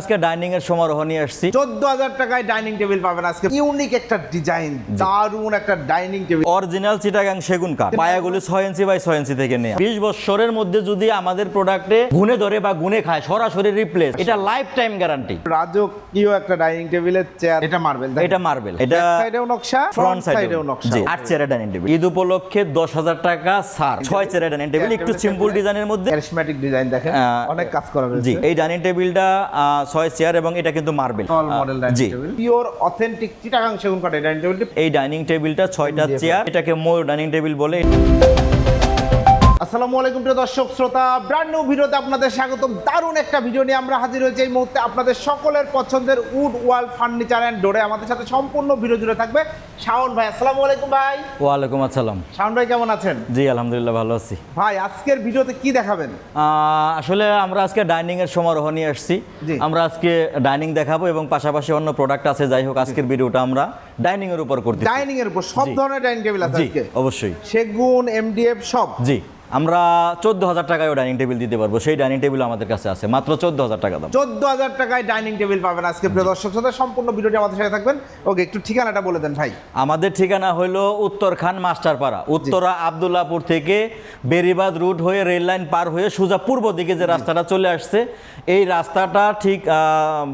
আজকে ডাইনিং এর সমারোহ নিয়ে আসছি। চোদ্দ হাজার টাকায় ডাইনিং টেবিল পাবেন আজকে। ইউনিক একটা ডিজাইন দারুণ একটা ডাইনিং টেবিল অরিজিনাল চিটাগাং সেগুন কাঠ। পায়াগুলি ছয় ইঞ্চি বাই ছয় ইঞ্চি থেকে নেয়। বিশ বছরের মধ্যে যদি আমাদের প্রোডাক্টে গুনে ধরে বা গুনে খায় সরাসরি রিপ্লেস এটা লাইফ টাইম গ্যারান্টি রাজকীয় একটা ডাইনিং টেবিলের চেয়ার এটা মার্বেল এটা মার্বেল এটা সাইডেও নকশা ফ্রন্ট সাইডেও নকশা। আট চেয়ারের ডাইনিং টেবিল ঈদ উপলক্ষে দশ হাজার টাকা সার ছয় চেয়ারের ডাইনিং টেবিল একটু সিম্পল ডিজাইনের মধ্যে। ক্যারিসম্যাটিক ডিজাইন দেখেন। অনেক কাজ করা রয়েছে। জি এই ডাইনিং টেবিলটা ছয় চেয়ার এবং এটা কিন্তু মার্বেল। জি। পিওর অথেন্টিক চিটাগাং সেগুন কাঠের ডাইনিং টেবিলটি এই ডাইনিং টেবিলটা ছয়টা চেয়ার এটাকে ময়ূর ডাইনিং টেবিল বলে। আসসালামু আলাইকুম প্রিয় দর্শক শ্রোতা ব্র্যান্ড নিউ ভিডিওতে আপনাদের স্বাগতম। দারুণ একটা ভিডিও নিয়ে আমরা হাজির হয়েছি এই মুহূর্তে আপনাদের সকলের পছন্দের উড ওয়াল ফার্নিচার অ্যান্ড ডোরে আমাদের সাথে সম্পূর্ণ ভিডিও জুড়ে থাকবে শাওন ভাই। আসসালামু আলাইকুম ভাই। ওয়ালাইকুম আসসালাম। শাওন ভাই কেমন আছেন? জি আলহামদুলিল্লাহ ভালো আছি। ভাই আজকের ভিডিওতে কি দেখাবেন? আসলে আমরা আজকে ডাইনিং এর সমারোহ নিয়ে আসছি। আমরা আজকে ডাইনিং দেখাবো এবং পাশাপাশি অন্য প্রোডাক্ট আছে। যাই হোক আজকের ভিডিওটা আমরা ডাইনিং এর উপর করতে ডাইনিং এর উপর সব ধরনের ডাইনিং টেবিল আছে আজকে। অবশ্যই। সেগুন এমডিএফ সব। জি আমরা চোদ্দ হাজার টাকায়ও ডাইনিং টেবিল দিতে পারব। সেই ডাইনিং টেবিল আমাদের কাছে আছে। মাত্র চোদ্দ হাজার টাকা দাম। চোদ্দ হাজার টাকায় ডাইনিং টেবিল পাবেন আজকে প্রিয় দর্শক শ্রোতা সম্পূর্ণ ভিডিওটি আমাদের সাথে থাকবেন। ওকে একটু ঠিকানাটা বলে দেন ভাই। আমাদের ঠিকানা হলো উত্তরখান মাস্টারপাড়া। উত্তরা আবদুল্লাপুর থেকে বেরিবাদ রুট হয়ে রেল লাইন পার হয়ে সোজা পূর্ব দিকে যে রাস্তাটা চলে আসছে এই রাস্তাটা ঠিক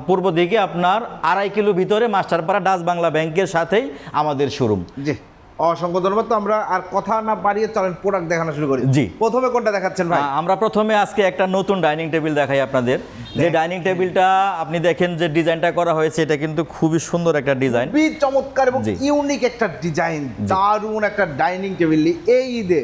পূর্ব দিকে আপনার আড়াই কিলো ভিতরে মাস্টারপাড়া ডাচ বাংলা ব্যাংকের সাথেই আমাদের শোরুম। জি। অসংখ্য ধন্যবাদ। তো আমরা আর কথা না বাড়িয়ে চলেন প্রোডাক্ট দেখানো শুরু করি। জি। প্রথমে কোনটা দেখাচ্ছেন ভাই? আমরা প্রথমে আজকে একটা নতুন ডাইনিং টেবিল দেখাই আপনাদের। যে ডাইনিং টেবিলটা আপনি দেখেন যে ডিজাইনটা করা হয়েছে এটা কিন্তু খুবই সুন্দর একটা ডিজাইন। খুবই চমৎকার এবং ইউনিক একটা ডিজাইন। দারুণ একটা ডাইনিং টেবিল। এই ঈদে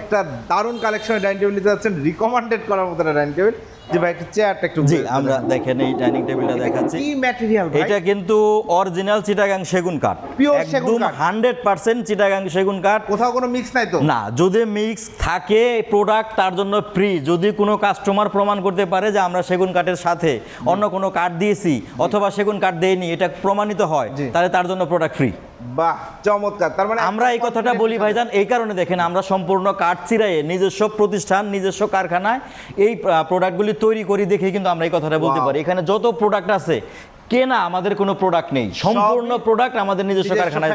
একটা দারুণ কালেকশনের ডাইনিং টেবিল নিতে যাচ্ছেন। রিকমেন্ডেড করার মতো একটা ডাইনিং টেবিল। ভাই একটা চেয়ারটা একটু জি আমরা দেখেন। এই ডাইনিং টেবিলটা দেখাচ্ছি। কি ম্যাটেরিয়াল এটা কিন্তু অরিজিনাল চিটাগাং সেগুন কাঠ। একদম কাঠ। হান্ড্রেড পার্সেন্ট চিটাগাং সেগুন কাঠ। কোথাও কোনো মিক্স নাই তো? না যদি মিক্স থাকে প্রোডাক্ট তার জন্য ফ্রি যদি কোনো কাস্টমার প্রমাণ করতে পারে যে আমরা সেগুন কাঠের সাথে অন্য কোনো কাঠ দিয়েছি অথবা সেগুন কাঠ দেইনি এটা প্রমাণিত হয় তাহলে তার জন্য প্রোডাক্ট ফ্রি বাহ চমৎকার। তার মানে আমরা এই কথাটা বলি ভাইজান এই কারণে দেখেন আমরা সম্পূর্ণ কাঠ চিরাইয়ে নিজস্ব প্রতিষ্ঠান নিজস্ব কারখানায় এই প্রোডাক্টগুলি তৈরি করি দেখে কিন্তু আমরা এই কথাটা বলতে পারি। এখানে যত প্রোডাক্ট আছে কেনা আমাদের কোনো প্রোডাক্ট নেই। সম্পূর্ণ প্রোডাক্ট আমাদের নিজস্ব কারখানায়।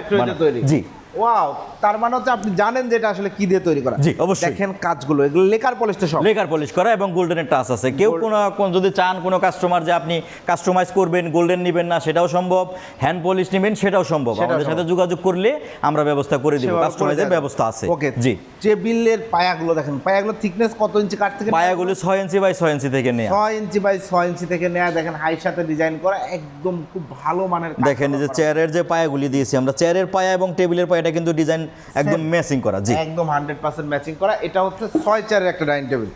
জি। ওয়াও তার মানে হচ্ছে আপনি জানেন যে এটা আসলে কি দিয়ে তৈরি করা। জি, অবশ্যই। দেখেন কাজগুলো এগুলো লেকার পলিশ তো সব। লেকার পলিশ করা এবং গোল্ডেনের টাচ আছে। কেউ কোনো যদি চান কোনো কাস্টমার যে আপনি কাস্টমাইজ করবেন গোল্ডেন নেবেন না সেটাও সম্ভব। হ্যান্ড পলিশ নেবেন সেটাও সম্ভব। আমাদের সাথে যোগাযোগ করলে আমরা ব্যবস্থা করে দিব। কাস্টমাইজের ব্যবস্থা আছে। ওকে জি। টেবিলের পায়াগুলো দেখেন পায়াগুলো থিকনেস কত ইঞ্চি কাঠ থেকে পায়াগুলি ছয় ইঞ্চি বাই ছয় ইঞ্চি থেকে নেওয়া ছয় ইঞ্চি বাই ছয় ইঞ্চি থেকে নেয়া দেখেন হাই সাথে ডিজাইন করা একদম খুব ভালো মানের দেখেন যে চেয়ারের যে পায়াগুলি দিয়েছি আমরা চেয়ারের পায়া এবং টেবিলের পায়াটা কিন্তু ডিজাইন একদম ম্যাচিং করা জি। একদম হান্ড্রেড পার্সেন্ট ম্যাচিং করা। এটা হচ্ছে ছয় চারের একটা ডাইনিং টেবিল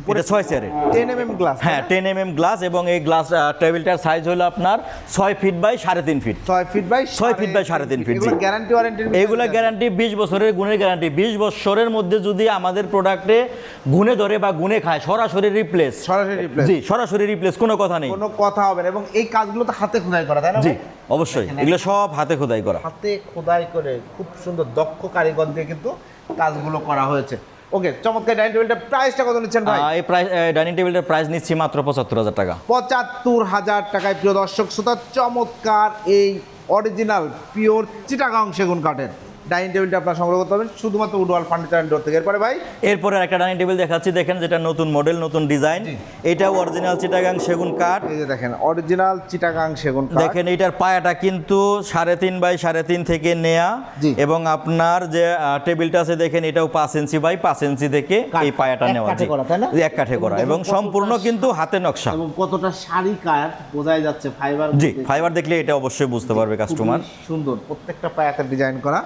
উপরে এটা ছয় চেয়ারের টেন এম এম গ্লাস হ্যাঁ টেন এম এম গ্লাস এবং এই গ্লাস টেবিলটার সাইজ হলো আপনার ছয় ফিট বাই সাড়ে তিন ফিট ছয় ফিট বাই ছয় feet by সাড়ে তিন জি। গ্যারান্টি ওয়ারেন্টি এইগুলা গ্যারান্টি বিশ বছরের গুণের গ্যারান্টি বিশ বছরের মধ্যে যদি আমাদের প্রোডাক্টে গুনে ধরে বা গুনে খায় সরাসরি রিপ্লেস সরাসরি replace। জি সরাসরি রিপ্লেস কোনো কথা নেই। কোনো কথা হবে না। এবং এই কাজগুলো তো হাতে খোদাই করা তাই না জি অবশ্যই। এগুলো সব হাতে খোদাই করা। হাতে খোদাই করে খুব সুন্দর দক্ষ কারিগর দিয়ে কিন্তু কাজগুলো করা হয়েছে। ওকে চমৎকার ডাইনিং টেবিলটা প্রাইসটা কত নিচ্ছেন ভাই? এই প্রাইস ডাইনিং টেবিলটার প্রাইস নিচ্ছি মাত্র পঁচাত্তর হাজার টাকা। পঁচাত্তর হাজার টাকায় প্রিয় দর্শক শ্রোতা চমৎকার এই অরিজিনাল পিওর চিটাগাং সেগুন কাঠের। ডাইনিং টেবিলটা আপনার সংগ্রহ করতে পারবেন। শুধুমাত্র উডওয়াল ফার্নিচার অ্যান্ড ডোর থেকে। এরপরে ভাই? এরপরে একটা ডাইনিং টেবিল দেখাচ্ছি। দেখেন যেটা নতুন মডেল নতুন ডিজাইন জি। এটাও অরিজিনাল চিটাগাং সেগুন কাঠ। এই যে দেখেন অরিজিনাল চিটাগাং সেগুন কাঠ। দেখেন এইটার পায়াটা কিন্তু সাড়ে তিন বাই সাড়ে তিন থেকে নেয়া। এবং আপনার যে টেবিলটা আছে দেখেন এটাও পাঁচ ইঞ্চি বাই পাঁচ ইঞ্চি থেকে এই পায়াটা নেওয়া কাঠে জি। করা, তাই না? এক কাঠে করা। এবং সম্পূর্ণ কিন্তু হাতে নকশা। এবং কতটা শাড়ি কাঠ বোঝাই যাচ্ছে ফাইবার জি ফাইবার দেখলে এটা অবশ্যই বুঝতে পারবে কাস্টমার সুন্দর। প্রত্যেকটা পায়াতে ডিজাইন করা।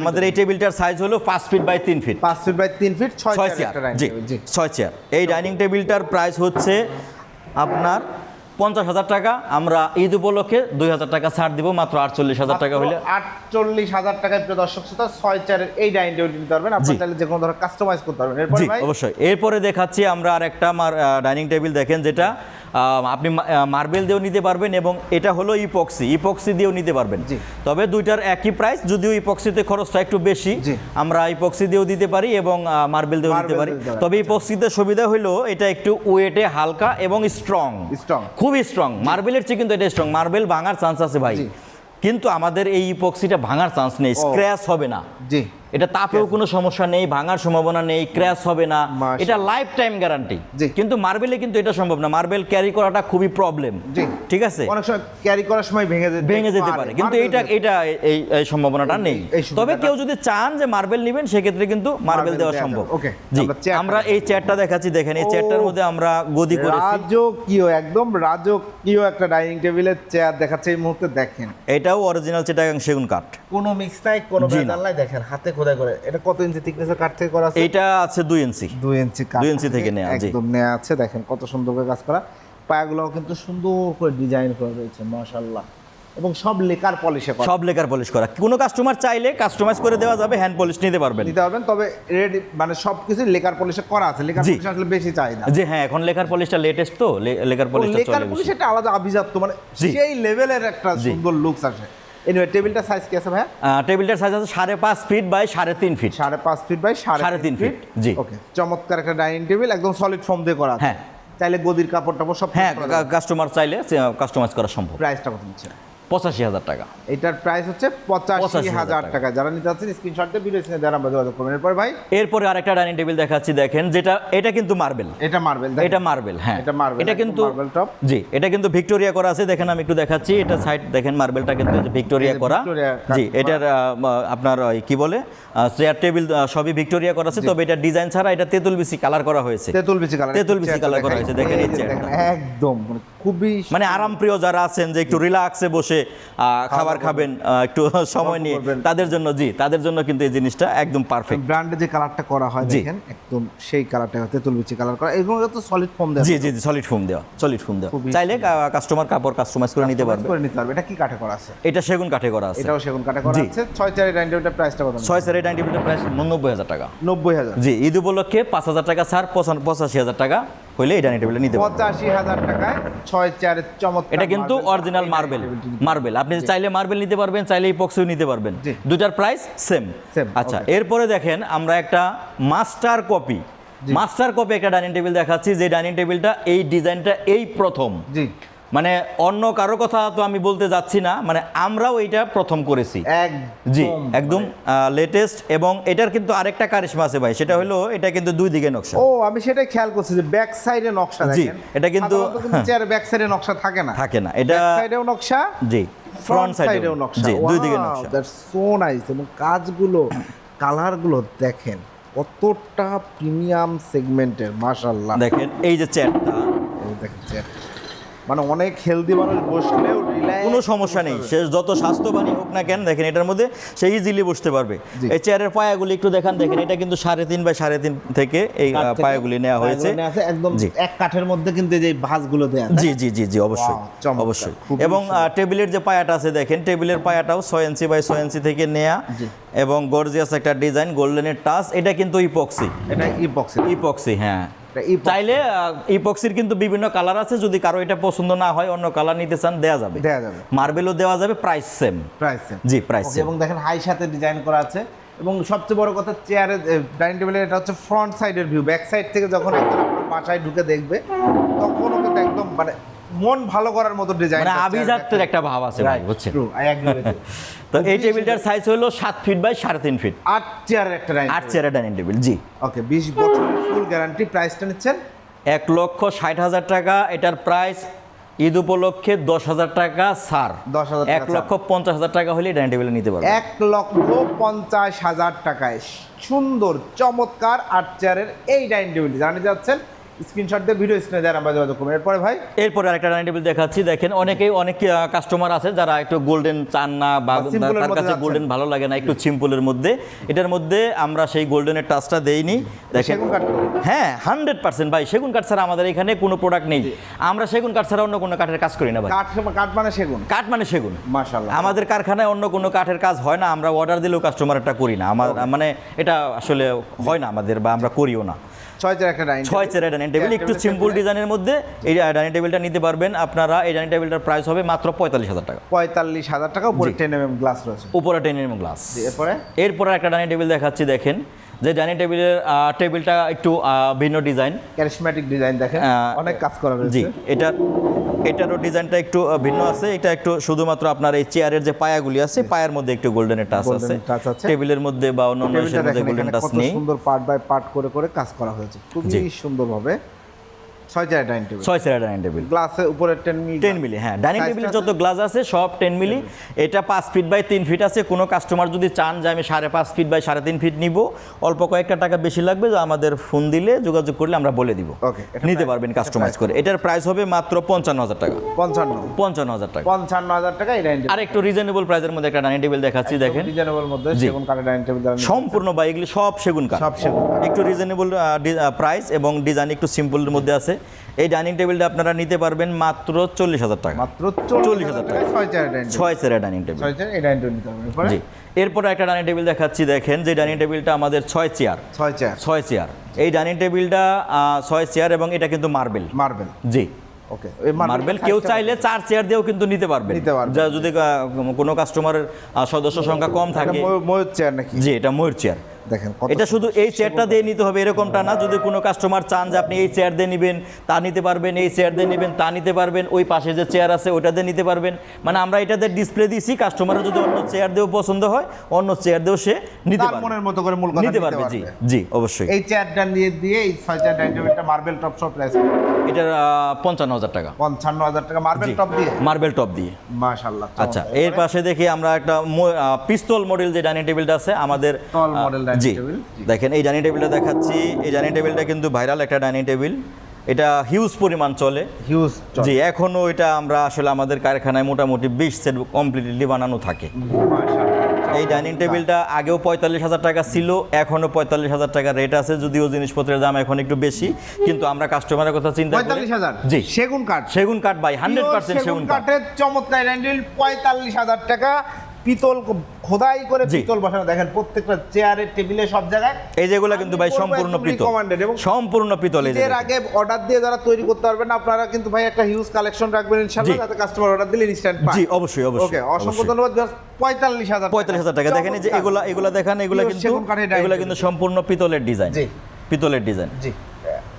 আমাদের এই টেবিলটার সাইজ হলো পাঁচ ফিট বাই তিন ফিট পাঁচ ফিট বাই তিন ফিট ছয় চেয়ার জি ছয় চেয়ার এই ডাইনিং টেবিলটার প্রাইস হচ্ছে আপনার পঞ্চাশ হাজার টাকা আমরা ঈদ উপলক্ষে দুই হাজার টাকা ছাড় দিব মাত্র আটচল্লিশ হাজার টাকা হলে আটচল্লিশ হাজার টাকায় প্রিয় দর্শক শ্রোতা ছয় চেয়ারের এই ডাইনিং টেবিল নিতে পারবেন। আপনি। চাইলে যে কোনো ধরনের কাস্টমাইজ করতে পারবেন। এরপরে জি অবশ্যই। এরপরে দেখাচ্ছি আমরা আর একটা আমার ডাইনিং টেবিল দেখেন যেটা আপনি মার্বেল দিয়েও নিতে পারবেন এবং এটা হলো ইপক্সি ইপক্সি দিয়েও নিতে পারবেন। তবে দুইটার একই প্রাইস যদিও ইপক্সিতে খরচটা একটু বেশি আমরা ইপক্সি দিয়েও দিতে পারি এবং মার্বেল দিয়েও নিতে পারি। তবে ইপক্সিতে সুবিধা হলো এটা একটু ওয়েটে হালকা এবং স্ট্রং Strong। খুবই স্ট্রং মার্বেলের চেয়ে কিন্তু এটা স্ট্রং মার্বেল ভাঙার চান্স আছে ভাই। কিন্তু আমাদের এই ইপক্সিটা ভাঙার চান্স নেই। স্ক্র্যাচ হবে না। জি। এটা তাপেও কোনো সমস্যা নেই ভাঙার সম্ভাবনা নেই ক্র্যাশ হবে না। এটা লাইফ টাইম গ্যারান্টি কিন্তু মার্বেলে কিন্তু এটা সম্ভব না। মার্বেল ক্যারি করাটা খুবই প্রবলেম ঠিক আছে? অনেক সময় ক্যারি করার সময় ভেঙে যেতে ভেঙে যেতে পারে। কিন্তু Marble এটা এই সম্ভাবনাটা নেই। তবে কেউ যদি চান যে মার্বেল নেবেন সেক্ষেত্রে কিন্তু মার্বেল দেওয়া সম্ভব। Okay, জি। আমরা এই চেয়ারটা দেখাচ্ছি দেখেন এই। চেয়ারটার মধ্যে আমরা গদি করেছি। রাজকীয় একদম রাজকীয় একটা ডাইনিং টেবিলের চেয়ার দেখাচ্ছে এই মুহূর্তে দেখেন। এটাও অরিজিনাল চিটাগাং সেগুন কাঠ। কোনো মিক্স নাই কোনো ভেজাল নাই দেখেন হাতে খোদাই করে। এটা কত ইঞ্চি থিকনেসের কাঠ থেকে করা আছে? এইটা আছে দুই ইঞ্চি দুই ইঞ্চি কাঠ দুই ইঞ্চি থেকে জি। একদম নেওয়া আছে। দেখেন কত সুন্দর করে কাজ করা। পায়াগুলোও কিন্তু সুন্দর করে ডিজাইন করা রয়েছে মাশাআল্লাহ। এবং সব লেকার পলিশে করা। সব লেকার পলিশ করা। কোনো কাস্টমার চাইলে কাস্টমাইজ করে দেওয়া যাবে হ্যান্ড পলিশ নিতে পারবেন। নিতে পারবেন তবে রেডি মানে সব কিছু লেকার পলিশে করা আছে। লেকার পলিশ আসলে বেশি চাই না। যে হ্যাঁ এখন লেখার পলিশটা লেটেস্ট তো লে- লেখার পলিশটা লেকার পলিশ একটা আলাদা আভিজাত্য মানে। সেই লেভেলের একটা। সুন্দর লুকস আসে। এনিওয়ে টেবিলটা সাইজ কি আছে ভাইয়া? টেবিলটার সাইজ আছে সাড়ে পাঁচ ফিট বাই সাড়ে তিন ফিট সাড়ে পাঁচ ফিট বাই সাড়ে সাড়ে তিন ফিট জি। ওকে চমৎকার একটা ডাইনিং টেবিল একদম সলিড ফর্ম দিয়ে করা হ্যাঁ। চাইলে গদির কাপড় টাপড় সব হ্যাঁ কাস্টমার চাইলে কাস্টমাইজ করা সম্ভব। প্রাইসটা কত নিচ্ছে পঁচাশি হাজার টাকা। এটার প্রাইস হচ্ছে পঁচাশি হাজার টাকা। যারা নিতে চাচ্ছেন স্ক্রিনশট দিয়ে ভিডিও স্ক্রিনে যারা যোগাযোগ করবেন। এরপর ভাই? এরপরে আরেকটা ডাইনিং টেবিল দেখাচ্ছি দেখেন যেটা এটা কিন্তু মার্বেল এটা মার্বেল এটা মার্বেল হ্যাঁ। এটা marble, এটা কিন্তু top। জি এটা কিন্তু ভিক্টোরিয়া করা আছে। দেখেন আমি একটু দেখাচ্ছি এটা সাইড দেখেন মার্বেলটা কিন্তু ভিক্টোরিয়া করা। জি এটার আপনার ওই কি বলে? চেয়ার টেবিল সবই ভিক্টোরিয়া করা আছে। তবে এটা ডিজাইন ছাড়া এটা তেঁতুল বিসি কালার করা হয়েছে। তেঁতুল বিচি কালার তেঁতুল বিচি কালার করা হয়েছে, দেখেন এই চেয়ারটা। একদম মানে খুবই মানে আরামপ্রিয় যারা আছেন যে একটু রিল্যাক্সে বসে খাবার খাবেন একটু সময় নিয়ে তাদের জন্য জি তাদের জন্য কিন্তু এই জিনিসটা একদম পারফেক্ট ব্র্যান্ডে যে কালারটা করা হয় দেখেন একদম সেই কালারটা তেঁতুল বিচি কালার করা এগুলো তো সলিড ফর্ম দেওয়া জি জি জি সলিড ফোম দেওয়া সলিড ফোম দেওয়া। চাইলে কাস্টমার কাপড় কাস্টমাইজ করে নিতে পারবে। করে নিতে পারবে। এটা কি কাঠে করা আছে? এটা সেগুন কাঠে করা আছে। এটাও সেগুন কাঠে করা। আছে। ছয় চারি ডাইনিং টেবিলটার প্রাইসটা কত? ছয় সারি ডাইনিং টেবিলটার প্রাইস নব্বই হাজার টাকা। নব্বই হাজার। জি ঈদ উপলক্ষে পাঁচ হাজার টাকা ছাড় পঁচান- পঁচাশি হাজার টাকা। হইলে এই ডাইনিং টেবিলটা নিতে পারবেন। পঁচাশি হাজার টাকায় ছয় চারের চমৎকার এটা কিন্তু অরিজিনাল মার্বেল। মার্বেল আপনি চাইলে মার্বেল নিতে পারবেন চাইলে ইপক্সিও নিতে পারবেন। দুটার প্রাইস সেম আচ্ছা এরপরে দেখেন আমরা একটা মাস্টার কপি মাস্টার কপি একটা ডাইনিং টেবিল দেখাচ্ছি যে ডাইনিং টেবিলটা এই ডিজাইনটা এই প্রথম। জি। মানে অন্য কারও কথা তো আমি বলতে যাচ্ছি না মানে আমরাও এইটা প্রথম করেছি। জি একদম একদম লেটেস্ট এবং এটার কিন্তু আরেকটা কারিশমা আছে ভাই সেটা হলো এটা কিন্তু দুই দিকে নকশা। ও আমি সেটাই খেয়াল করছি যে ব্যাক সাইডে নকশা জি, এটা কিন্তু- চেয়ার ব্যাক সাইডে নকশা থাকে না। থাকে না এটা ব্যাক সাইডেও নকশা জি ফ্রন্ট সাইডেও নকশা। জি দুই দিকে নকশা। দ্যাটস সো নাইস এবং কাজগুলো কালারগুলো দেখেন কতটা প্রিমিয়াম সেগমেন্টের মাশাআল্লাহ। দেখেন এই যে চেয়ারটা দেখেন চেয়ার মানে অনেক হেলদি মানুষ বসলেও কোনো সমস্যা নেই। সে যত স্বাস্থ্যবানই হোক না কেন দেখেন এটার মধ্যে সে ইজিলি বসতে পারবে। এই চেয়ারের পায়াগুলি একটু দেখান দেখেন এটা কিন্তু সাড়ে তিন বাই সাড়ে তিন থেকে এই পায়াগুলি নেওয়া হয়েছে। একদম এক কাঠের মধ্যে কিন্তু যে ভাঁজগুলো দেয়া জি জি জি জি অবশ্যই অবশ্যই। এবং টেবিলের যে পায়াটা আছে দেখেন টেবিলের পায়াটাও ছয় ইঞ্চি বাই ছয় ইঞ্চি থেকে নেয়া এবং গর্জিয়াস একটা ডিজাইন গোল্ডেনের টাচ এটা কিন্তু ইপক্সি এটা ইপক্সি ইপক্সি হ্যাঁ। এটা চাইলে ইপক্সির কিন্তু বিভিন্ন কালার আছে যদি কারও এটা পছন্দ না হয় অন্য কালার নিতে চান দেওয়া যাবে। দেওয়া যাবে। মার্বেলও দেওয়া যাবে প্রাইস সেম প্রাইস সেম জি প্রাইস সেম এবং দেখেন হাই সাথে ডিজাইন করা আছে। এবং সবচেয়ে বড় কথা চেয়ারের ডাইনিং টেবিলের এটা হচ্ছে ফ্রন্ট সাইডের ভিউ ব্যাক সাইড থেকে যখন একজন আপনার বাসায় ঢুকে দেখবে তখনও কিন্তু একদম মানে মন ভালো করার মতো ডিজাইন মানে আভিজাত্যের একটা ভাব আছে ভাই বুঝছেন? তো এই টেবিলটার সাইজ হলো সাত ফিট বাই সাড়ে তিন ফিট আট চেয়ারের একটা ডাইনিং আট চেয়ারের ডাইনিং টেবিল জি। ওকে 20 বছর ফুল গ্যারান্টি প্রাইসটা নিচ্ছেন? এক লক্ষ ষাট হাজার টাকা এটার প্রাইস ঈদ উপলক্ষে দশ হাজার টাকা ছাড়। 10,000 টাকা এক লক্ষ পঞ্চাশ হাজার টাকা হলে ডাইনিং টেবিল নিতে পারবে এক লক্ষ পঞ্চাশ হাজার টাকায় সুন্দর চমৎকার আট চেয়ারের এই ডাইনিং টেবিলটি জানিয়ে যাচ্ছেন স্ক্রিনশট দিয়ে ভিডিও স্ক্রিনে দেন আমরা যোগাযোগ করব। এরপরে ভাই? এরপরে আরেকটা ডাইনিং টেবিল দেখাচ্ছি। দেখেন অনেকেই অনেক কাস্টমার আছে যারা একটু গোল্ডেন চান না বা তার কাছে গোল্ডেন ভালো লাগে না একটু সিম্পলের মধ্যে। এটার মধ্যে আমরা সেই গোল্ডেনের টাচটা দেইনি। দেখেন। হ্যাঁ হান্ড্রেড পার্সেন্ট ভাই সেগুন কাঠ ছাড়া আমাদের এখানে কোনো প্রোডাক্ট নেই। আমরা সেগুন কাঠ ছাড়া অন্য কোনো কাঠের কাজ করি না ভাই। কাঠ কাঠ মানে সেগুন? কাঠ মানে সেগুন। মাশাল্লাহ আমাদের কারখানায় অন্য কোনো কাঠের কাজ হয় না আমরা অর্ডার দিলেও কাস্টমার এটা করি না। আমার মানে এটা আসলে হয় না আমাদের বা আমরা করিও না। ছয় চেয়ার একটা ডাইনিং ছয় চেয়ারের ডাইনিং টেবিল একটু সিম্পল ডিজাইনের মধ্যে এই ডাইনিং টেবিলটা নিতে পারবেন আপনারা এই ডাইনিং টেবিলটার প্রাইস হবে মাত্র পঁয়তাল্লিশ হাজার টাকা। পঁয়তাল্লিশ হাজার টাকা উপরে টেন এম গ্লাস রয়েছে। উপরে টেন এম গ্লাস এরপরে? এরপরে একটা ডাইনিং টেবিল দেখাচ্ছি দেখেন। যে ডাইনিং টেবিলের টেবিলটা একটু ভিন্ন ডিজাইন। ক্যারিসম্যাটিক ডিজাইন দেখেন অনেক কাজ করা জি এটা এটারও ডিজাইনটা একটু ভিন্ন আছে। এটা একটু শুধুমাত্র আপনার এই চেয়ারের যে পায়াগুলি আছে পায়ের মধ্যে একটু গোল্ডেন টাচ আছে। টেবিলের মধ্যে বা অন্য গোল্ডেন টাচ নেই। সুন্দর পার্ট বাই পার্ট করে করে কাজ করা হয়েছে। খুবই সুন্দরভাবে ছয় চেয়ার ডাইনিং টেবিল। ছয় চেয়ারের ডাইনিং টেবিল। গ্লাসের উপরে টেন মিলি টেন মিলি হ্যাঁ ডাইনিং টেবিলে যত গ্লাস আছে সব টেন মিলি। এটা পাঁচ ফিট বাই তিন ফিট আছে। কোনো কাস্টমার যদি চান যে আমি সাড়ে পাঁচ ফিট বাই সাড়ে তিন ফিট নিব অল্প কয়েকটা টাকা বেশি লাগবে আমাদের ফোন দিলে যোগাযোগ করলে আমরা বলে দিব। এটা নিতে পারবেন কাস্টমাইজ করে। এটার প্রাইস হবে মাত্র পঞ্চান্ন হাজার টাকা। পঞ্চান্ন। পঞ্চান্ন হাজার টাকা। পঞ্চান্ন হাজার টাকা এই ডাইনিং আর একটু রিজনেবল প্রাইসের মধ্যে একটা ডাইনিং টেবিল দেখাচ্ছি দেখেন। ডিজাইনেবল মধ্যে সেগুন কাঠের ডাইনিং টেবিল সম্পূর্ণ বা এগুলি সব সেগুন কাঠ। সব সেগুন একটু রিজনেবল প্রাইস এবং ডিজাইন একটু সিম্পলের মধ্যে আছে। এই ডাইনিং টেবিলটা আপনারা নিতে পারবেন মাত্র চল্লিশ হাজার টাকা। মাত্র চল্লিশ হাজার টাকা। ছয় চেয়ার ডাইনিং টেবিল। জি। এরপর একটা ডাইনিং টেবিল দেখাচ্ছি দেখেন যে ডাইনিং টেবিলটা আমাদের ছয় চেয়ার। ছয় চেয়ার। ছয় চেয়ার। এই ডাইনিং টেবিলটা আহ, ছয় চেয়ার এবং এটা কিন্তু মার্বেল। মার্বেল। জি। ওকে মার্বেল কেউ চাইলে চার চেয়ার দিয়েও কিন্তু নিতে পারবে নিতে পারবে। যা যদি কোনো কাস্টমারের সদস্য সংখ্যা কম থাকে। ময়ূর চেয়ার নাকি? জি এটা ময়ূর চেয়ার দেখেন এটা শুধু এই চেয়ারটা দিয়ে নিতে হবে এরকমটা না। যদি কোনো কাস্টমার চান যে আপনি এই চেয়ার দিয়ে নেবেন তা নিতে পারবেন এই চেয়ার দিয়ে নেবেন তা নিতে পারবেন ওই পাশে যে চেয়ার আছে ওটা দিয়ে নিতে পারবেন। মানে আমরা এটাতে ডিসপ্লে দিয়েছি কাস্টমারের যদি অন্য চেয়ার দিয়েও পছন্দ হয় অন্য চেয়ার দিয়েও সে নিতে পারবে। মনের মতো করে মূল নিতে পারবে জি জি অবশ্যই। এই চেয়ারটা নিয়ে দিয়ে এই ছয় চেয়ার ডাইনিং মার্বেল টপ সব প্রাইস এটার পঞ্চান্ন হাজার টাকা। পঞ্চান্ন হাজার টাকা মার্বেল টপ দিয়ে? মার্বেল টপ দিয়ে। মাশাআল্লাহ আচ্ছা এর পাশে দেখি আমরা একটা পিস্তল মডেল যে ডাইনিং টেবিলটা আছে আমাদের জি। দেখেন এই ডাইনিং টেবিলটা দেখাচ্ছি। এই ডাইনিং টেবিলটা কিন্তু ভাইরাল একটা ডাইনিং টেবিল এটা হিউজ পরিমাণ চলে। হিউজ জি এখনও এটা আমরা আসলে আমাদের কারখানায় মোটামুটি বিশ সেট কমপ্লিটলি বানানো থাকে। এই ডাইনিং টেবিলটা আগেও পঁয়তাল্লিশ হাজার টাকা ছিল এখনও পঁয়তাল্লিশ হাজার টাকা রেট আছে যদিও জিনিসপত্রের দাম এখন একটু বেশি কিন্তু আমরা কাস্টমারের কথা চিন্তা পঁয়তাল্লিশ হাজার? জি। সেগুন কাঠ। সেগুন কাঠ বাই হান্ড্রেড পার্সেন্ট সেগুন কাঠের চমৎকার হ্যান্ডেল পঁয়তাল্লিশ হাজার টাকা। পিতল খোদাই করে পিতল বসানো। দেখেন প্রত্যেকটা চেয়ারে টেবিলে সব জায়গায় এই যেগুলো কিন্তু ভাই সম্পূর্ণ পিতল। সম্পূর্ণ পিতল এর আগে অর্ডার দিয়ে যারা তৈরি করতে পারবেন আপনারা কিন্তু ভাই একটা হিউজ কালেকশন রাখবেন ইনশাআল্লাহ। যাতে কাস্টমার অর্ডার দিলে ইনস্ট্যান্ট পায়। জি অবশ্যই অবশ্যই ওকে অসংখ্য ধন্যবাদ পঁয়তাল্লিশ হাজার পঁয়তাল্লিশ হাজার টাকা। দেখেন যে এগুলা এগুলা দেখেন এগুলা কিন্তু এগুলা কিন্তু সম্পূর্ণ পিতলের ডিজাইন জি। পিতলের ডিজাইন জি।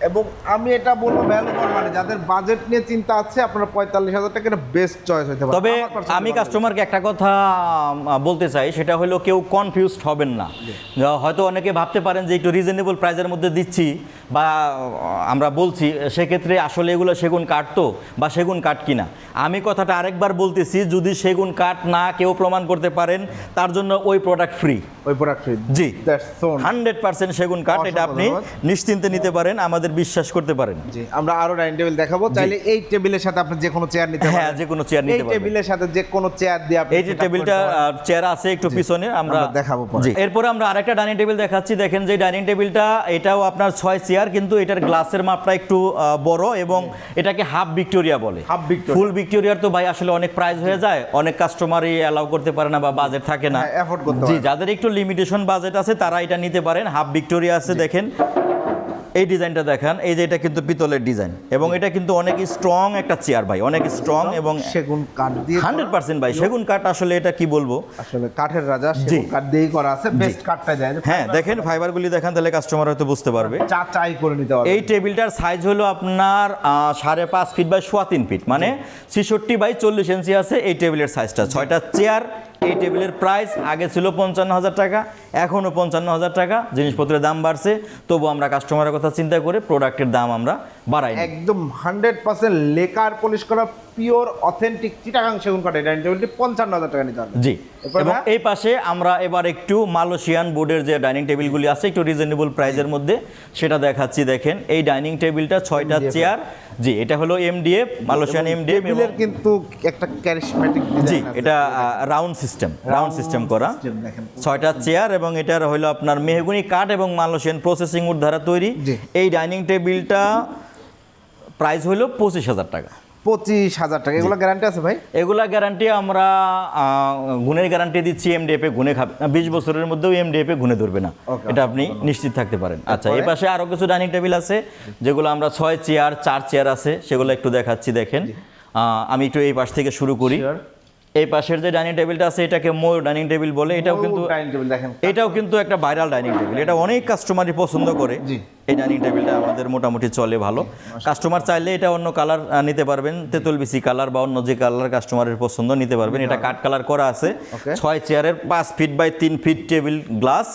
এবং আমি এটা বলব ভ্যালু ফর মানে যাদের বাজেট নিয়ে চিন্তা আছে আপনারা পঁয়তাল্লিশ হাজার টাকা বেস্ট চয়েস হতে পারে। তবে আমি কাস্টমারকে একটা কথা বলতে চাই সেটা হলো কেউ কনফিউজড হবেন না। হয়তো অনেকে ভাবতে পারেন যে একটু রিজনেবল প্রাইজের মধ্যে দিচ্ছি বা আমরা বলছি সেক্ষেত্রে আসলে এগুলো সেগুন কাঠ তো বা সেগুন কাঠ কিনা। আমি কথাটা আরেকবার বলতেছি যদি সেগুন কাঠ না কেউ প্রমাণ করতে পারেন তার জন্য ওই প্রোডাক্ট ফ্রি ওই প্রোডাক্ট ফ্রি জি। হান্ড্রেড পার্সেন্ট সেগুন কাঠ এটা আপনি নিশ্চিন্তে নিতে পারেন আমাদের বিশ্বাস করতে পারেন। জি আমরা আরও ডাইনিং টেবিল দেখাবো। চাইলে এই টেবিলের সাথে আপনি যে কোনো চেয়ার নিতে হ্যাঁ পারেন যে কোনো চেয়ার এই নিতে পারবেন। টেবিলের সাথে যে কোনো চেয়ার দিয়ে আপনি এই যে টেবিলটা পারেন। চেয়ার আছে একটু পিছনে আমরা দেখাবো পরে। এরপরে আমরা আরেকটা ডাইনিং টেবিল দেখাচ্ছি। দেখেন যে ডাইনিং টেবিলটা এটাও আপনার ছয় চেয়ার কিন্তু এটার গ্লাসের মাপটা একটু বড় এবং এটাকে হাফ ভিক্টোরিয়া বলে। Half Victoria। ফুল ভিক্টোরিয়ার তো ভাই আসলে অনেক প্রাইস হয়ে যায়। অনেক কাস্টমারই অ্যালাউ করতে পারে না বা বাজেট থাকে না। হ্যাঁ, afford করতে জি যাদের একটু লিমিটেশন বাজেট আছে তারা এটা নিতে পারেন। হাফ ভিক্টোরিয়া আছে দেখেন। এই ডিজাইনটা দেখান। এই যে এটা কিন্তু পিতলের ডিজাইন। এবং এটা কিন্তু অনেক স্ট্রং একটা চেয়ার ভাই অনেক স্ট্রং এবং সেগুন কাঠ দিয়ে হান্ড্রেড পার্সেন্ট ভাই সেগুন কাঠ আসলে এটা কি বলব? আসলে কাঠের রাজা সেগুন কাঠ দিয়েই করা আছে বেস্ট কাঠটা যায় হ্যাঁ দেখেন ফাইবারগুলি দেখান তাহলে কাস্টমার হয়তো বুঝতে পারবে। চা চাই করে নিতে পারবে। এই টেবিলটার সাইজ হলো আপনার সাড়ে পাঁচ ফিট বাই সোয়া তিন ফিট মানে ছেষট্টি বাই চল্লিশ ইঞ্চি আছে এই টেবিলের সাইজটা ছয়টা চেয়ার এই টেবিলের প্রাইস আগে ছিল পঞ্চান্ন হাজার টাকা, এখনও পঞ্চান্ন হাজার টাকা, জিনিসপত্রের দাম বাড়ছে, তবু আমরা কাস্টমারের কথা চিন্তা করে প্রোডাক্টের দাম আমরা বাড়াই একদম হান্ড্রেড পার্সেন্ট লেকার পলিশ করা পিওর অথেন্টিক চিটাগাং সেগুন কাঠের ডাইনিং টেবিলটি পঞ্চান্ন হাজার টাকা নিতে হবে। জি এবং এই পাশে আমরা এবার একটু মালয়েশিয়ান বোর্ডের যে ডাইনিং টেবিলগুলি আছে একটু রিজনেবল প্রাইসের মধ্যে সেটা দেখাচ্ছি দেখেন। এই ডাইনিং টেবিলটা ছয়টা চেয়ার জি এটা হলো এমডিএফ মালয়েশিয়ান এমডিএফ টেবিলের কিন্তু একটা ক্যারিসমেটিক জি এটা রাউন্ড সিস্টেম রাউন্ড সিস্টেম করা। ছয়টা চেয়ার এবং এটার হলো আপনার মেহগুনি কাঠ এবং মালয়েশিয়ান প্রসেসিং উড দ্বারা তৈরি। এই ডাইনিং টেবিলটা প্রাইস হলো পঁচিশ হাজার টাকা। পঁচিশ হাজার টাকা। এগুলো গ্যারান্টি আছে ভাই? এগুলো গ্যারান্টি আমরা গুণের গ্যারান্টি দিচ্ছি এমডিএফ এ গুণে খাবে। বিশ বছরের মধ্যেও এমডিএফ এ গুণে ধরবে না। এটা আপনি নিশ্চিত থাকতে পারেন। আচ্ছা এরপরে? পাশে আরও কিছু ডাইনিং টেবিল আছে যেগুলো আমরা ছয় চেয়ার চার চেয়ার আছে সেগুলো একটু দেখাচ্ছি দেখেন। আমি একটু এই পাশ থেকে শুরু করি. এই পাশের যে ডাইনিং টেবিলটা আছে এটাকে ময়ূর ডাইনিং টেবিল বলে এটাও কিন্তু এটাও কিন্তু একটা ভাইরাল ডাইনিং টেবিল। এটা অনেক কাস্টমারই পছন্দ করে। এই ডাইনিং টেবিলটা আমাদের মোটামুটি চলে ভালো। কাস্টমার চাইলে এটা অন্য কালার নিতে পারবেন। তেঁতুল বিসি কালার বা অন্য যে কালার কাস্টমারের পছন্দ নিতে পারবেন। এটা কাট কালার করা আছে। ছয় চেয়ারের পাঁচ ফিট বাই তিন ফিট টেবিল গ্লাস।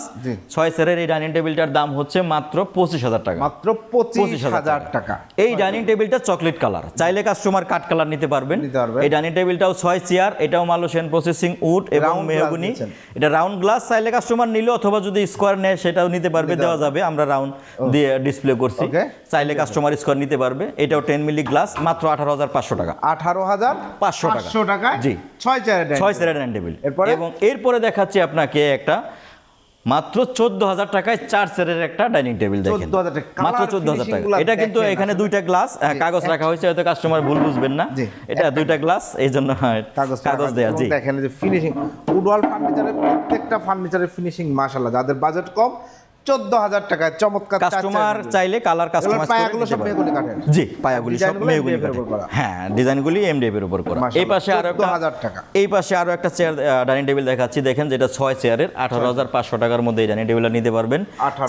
ছয় চেয়ারের এই ডাইনিং টেবিলটার দাম হচ্ছে মাত্র পঁচিশ হাজার টাকা। মাত্র পঁচিশ হাজার টাকা। এই ডাইনিং টেবিলটা চকলেট কালার। চাইলে কাস্টমার কাট কালার নিতে পারবেন। এই ডাইনিং টেবিলটাও ছয় চেয়ার এটাও মালয়েশিয়ান প্রসেসিং উড এবং মেহগুনি। এটা রাউন্ড গ্লাস চাইলে কাস্টমার নিলে অথবা যদি স্কোয়ার নেয় সেটাও নিতে পারবে দেওয়া যাবে। আমরা রাউন্ড দিয়ে ডিসপ্লে করছি। চাইলে কাস্টমার স্কোয়ার নিতে পারবে। এটাও টেন মিলি গ্লাস মাত্র আঠারো হাজার পাঁচশো টাকা। আঠারো হাজার 500 টাকা। পাঁচশো জি। ছয় চার ছয় চার ডাইনিং টেবিল এরপরে? এবং এরপরে দেখাচ্ছি আপনাকে একটা মাত্র চোদ্দ হাজার টাকায় চার সেটের একটা ডাইনিং টেবিল দেখেন। মাত্র চোদ্দ হাজার টাকা। এটা কিন্তু এখানে দুইটা গ্লাস কাগজ রাখা হয়েছে হয়তো কাস্টমার ভুল বুঝবেন না। এটা দুইটা গ্লাস এই জন্য কাগজ কাগজ দেয়া জি। দেখেন যে ফিনিশিং উডওয়াল ফার্নিচারের প্রত্যেকটা ফার্নিচারের ফিনিশিং মাশাআল্লাহ যাদের বাজেট কম চোদ্দ হাজার টাকায় চমৎকার কাস্টমার চাইলে কালার কাস্টমাইজ করে পায়াগুলো সব কাঠের। জি পায়াগুলি সব করা। হ্যাঁ ডিজাইনগুলি উপর করা। এই পাশে আরও একটা 14,000 টাকা। এই পাশে আরও একটা চেয়ার ডাইনিং টেবিল দেখাচ্ছি। দেখেন যেটা ছয় চেয়ারের আঠারো হাজার পাঁচশো টাকার মধ্যে এই ডাইনিং টেবিলটা নিতে পারবেন।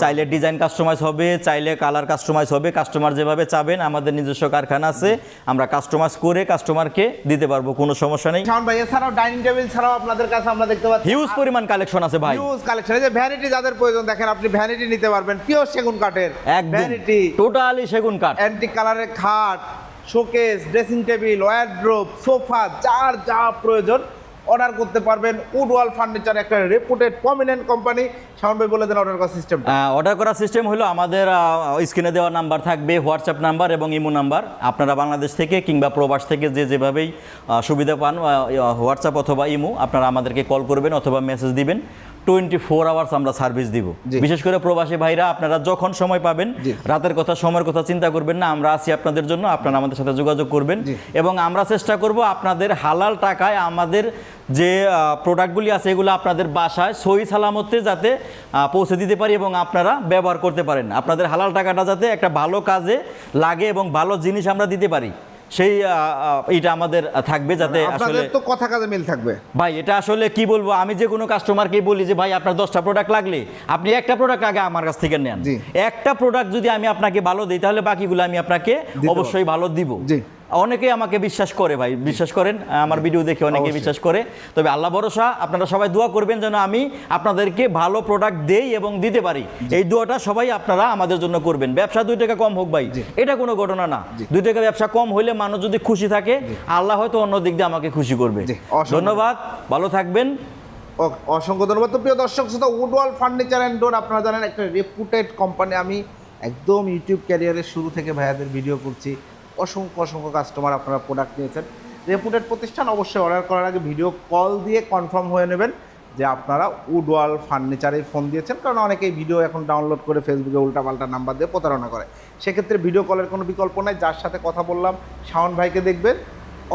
চাইলে ডিজাইন কাস্টমাইজ হবে চাইলে কালার কাস্টমাইজ হবে। কাস্টমার যেভাবে চাবেন আমাদের নিজস্ব কারখানা আছে। আমরা কাস্টমাইজ করে কাস্টমারকে দিতে পারব কোনো সমস্যা নেই। শাওন ভাই এছাড়াও ডাইনিং টেবিল ছাড়াও আপনাদের কাছে আমরা দেখতে পাচ্ছি। হিউজ পরিমাণ কালেকশন আছে ভাই। হিউজ কালেকশন এই যে ভ্যানিটি যাদের প্রয়োজন দেখেন আপনি ভ্যানিটি নিতে পারবেন পিওর সেগুন কাঠের। ভ্যানিটি টোটালি সেগুন কাঠ। অ্যান্টিক কালারের খাট showcase dressing table wardrobe sofa যার যা প্রয়োজন অর্ডার করতে পারবেন। উডওয়াল ফার্নিচার একটা রেপুটেড প্রমিনেন্ট কোম্পানি শাওন ভাই বলে দেন অর্ডার করার সিস্টেম অর্ডার করার সিস্টেম হলো আমাদের স্ক্রিনে দেওয়া নাম্বার থাকবে হোয়াটসঅ্যাপ নাম্বার এবং ইমো নাম্বার আপনারা বাংলাদেশ থেকে কিংবা প্রবাস থেকে যে যেভাবেই সুবিধা পান হোয়াটসঅ্যাপ অথবা ইমো আপনারা আমাদেরকে কল করবেন অথবা মেসেজ দিবেন। টোয়েন্টি ফোর আওয়ার্স আমরা সার্ভিস দিব। বিশেষ করে প্রবাসী ভাইরা আপনারা যখন সময় পাবেন রাতের কথা সময়ের কথা চিন্তা করবেন না আমরা আছি আপনাদের জন্য আপনারা আমাদের সাথে যোগাযোগ করবেন। এবং আমরা চেষ্টা করব আপনাদের হালাল টাকায় আমাদের যে প্রোডাক্টগুলি আছে এগুলো আপনাদের বাসায় সহি সালামতে যাতে পৌঁছে দিতে পারি এবং আপনারা ব্যবহার করতে পারেন। আপনাদের হালাল টাকাটা যাতে একটা ভালো কাজে লাগে এবং ভালো জিনিস আমরা দিতে পারি। সেই এটা আমাদের থাকবে যাতে আসলে তো কথা কাজে মিল থাকবে। ভাই এটা আসলে কি বলব? আমি যে কোনো কাস্টমারকে বলি যে ভাই আপনার দশটা প্রোডাক্ট লাগলে আপনি একটা প্রোডাক্ট আগে আমার কাছ থেকে নেন। একটা প্রোডাক্ট যদি আমি আপনাকে ভালো দিই তাহলে বাকিগুলো আমি আপনাকে অবশ্যই ভালো দিব। জি। অনেকেই আমাকে বিশ্বাস করে ভাই বিশ্বাস করেন আমার ভিডিও দেখে অনেকে বিশ্বাস করে। তবে আল্লাহ ভরসা আপনারা সবাই দোয়া করবেন যেন আমি আপনাদেরকে ভালো প্রোডাক্ট দেই এবং দিতে পারি। এই দোয়াটা সবাই আপনারা আমাদের জন্য করবেন। ব্যবসা দুই টাকা কম হোক ভাই এটা কোনো ঘটনা না। দুই টাকা ব্যবসা কম হইলে মানুষ যদি খুশি থাকে আল্লাহ হয়তো অন্য দিক দিয়ে আমাকে খুশি করবে। ধন্যবাদ ভালো থাকবেন। অসংখ্য ধন্যবাদ। তো প্রিয় দর্শক শ্রোতা উডওয়াল ফার্নিচার অ্যান্ড ডোর আপনারা জানেন একটা রেপুটেড কোম্পানি আমি একদম ইউটিউব ক্যারিয়ারের শুরু থেকে ভাইয়াদের ভিডিও করছি। অসংখ্য অসংখ্য কাস্টমার আপনারা প্রোডাক্ট নিয়েছেন। রেপুটেড প্রতিষ্ঠান অবশ্যই অর্ডার করার আগে ভিডিও কল দিয়ে কনফার্ম হয়ে নেবেন যে আপনারা উডওয়াল ফার্নিচারে ফোন দিয়েছেন। কারণ অনেকেই ভিডিও এখন ডাউনলোড করে ফেসবুকে উল্টাপাল্টা নাম্বার দিয়ে প্রতারণা করে। সেক্ষেত্রে ভিডিও কলের কোনো বিকল্প নাই। যার সাথে কথা বললাম, শাওন ভাইকে দেখবেন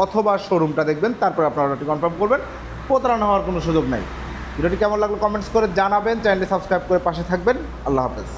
অথবা শোরুমটা দেখবেন, তারপর আপনারা অর্ডারটি কনফার্ম করবেন। প্রতারণা হওয়ার কোনো সুযোগ নাই। ভিডিওটি কেমন লাগল কমেন্টস করে জানাবেন। চ্যানেলটি সাবস্ক্রাইব করে পাশে থাকবেন। আল্লাহ হাফেজ।